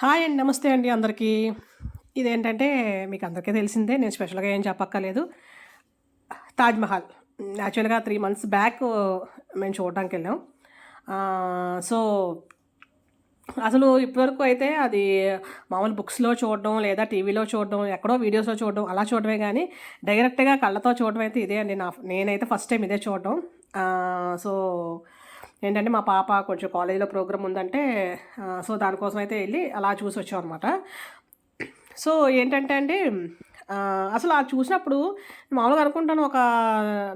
Hi అండి నమస్తే అండి అందరికీ. ఇదేంటంటే మీకు అందరికీ తెలిసిందే నేను స్పెషల్గా ఏం చెప్పక్కర్లేదు. తాజ్మహల్ యాక్చువల్గా త్రీ మంత్స్ బ్యాక్ మేము చూడడానికి వెళ్ళాం. సో అసలు ఇప్పటివరకు అయితే అది మామూలు బుక్స్లో చూడడం లేదా టీవీలో చూడడం ఎక్కడో వీడియోస్లో చూడడం అలా చూడడమే కానీ డైరెక్ట్గా కళ్ళతో చూడడం అయితే ఇదే అండి నా నేనైతే ఫస్ట్ టైం ఇదే చూడడం. సో ఏంటంటే మా పాప కొంచెం కాలేజీలో ప్రోగ్రామ్ ఉందంటే సో దానికోసం అయితే వెళ్ళి అలా చూసి వచ్చాం అనమాట సో ఏంటంటే అండి అసలు అది చూసినప్పుడు మామూలుగా అనుకుంటాను ఒక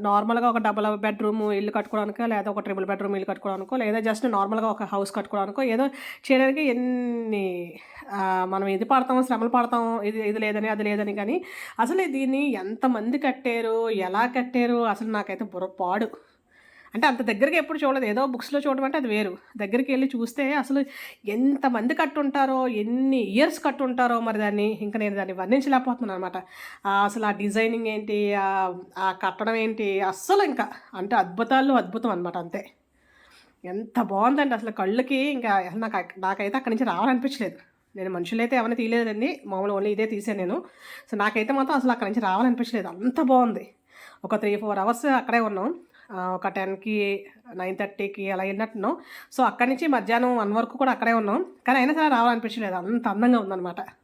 నార్మల్గా ఒక డబుల్ బెడ్రూమ్ ఇల్లు కట్టుకోవడానికో లేదా ఒక ట్రిపుల్ బెడ్రూమ్ ఇల్లు కట్టుకోవడానికో లేదా జస్ట్ నార్మల్గా ఒక హౌస్ కట్టుకోవడానికో ఏదో చేయడానికి ఎన్ని మనం ఇది పడతాం శ్రమలు పడతాం ఇది ఇది లేదని అది లేదని కానీ అసలు దీన్ని ఎంతమంది కట్టారు ఎలా కట్టారు అసలు నాకైతే బుర్రపాడు అంటే అంత దగ్గరికి ఎప్పుడు చూడలేదు. ఏదో బుక్స్లో చూడడం అంటే అది వేరు. దగ్గరికి వెళ్ళి చూస్తే అసలు ఎంతమంది కట్టుంటారో ఎన్ని ఇయర్స్ కట్టుంటారో మరి దాన్ని. ఇంకా నేను దాన్ని వర్ణించలేకపోతున్నాను అనమాట అసలు ఆ డిజైనింగ్ ఏంటి ఆ- కట్టడం ఏంటి అస్సలు ఇంకా అంటే అద్భుతాలు అద్భుతం అనమాట అంతే. ఎంత బాగుందండి అసలు కళ్ళకి. ఇంకా నాకు నాకైతే అక్కడి నుంచి రావాలనిపించలేదు. నేను మనుషులైతే ఎవరిని తీయలేదండి. మామూలు ఓన్లీ ఇదే తీసాను నేను. సో నాకైతే మాత్రం అసలు అక్కడి నుంచి రావాలనిపించలేదు. అంత బాగుంది. ఒక త్రీ ఫోర్ అవర్స్ అక్కడే ఉన్నాం. ఒక టెన్కి నైన్ థర్టీకి అలా వెళ్ళినట్టున్నాం. సో అక్కడి నుంచి మధ్యాహ్నం వన్ వరకు కూడా అక్కడే ఉన్నాం. కానీ అయినా సరే రావాలనిపించలేదు. అంత అందంగా ఉందన్నమాట.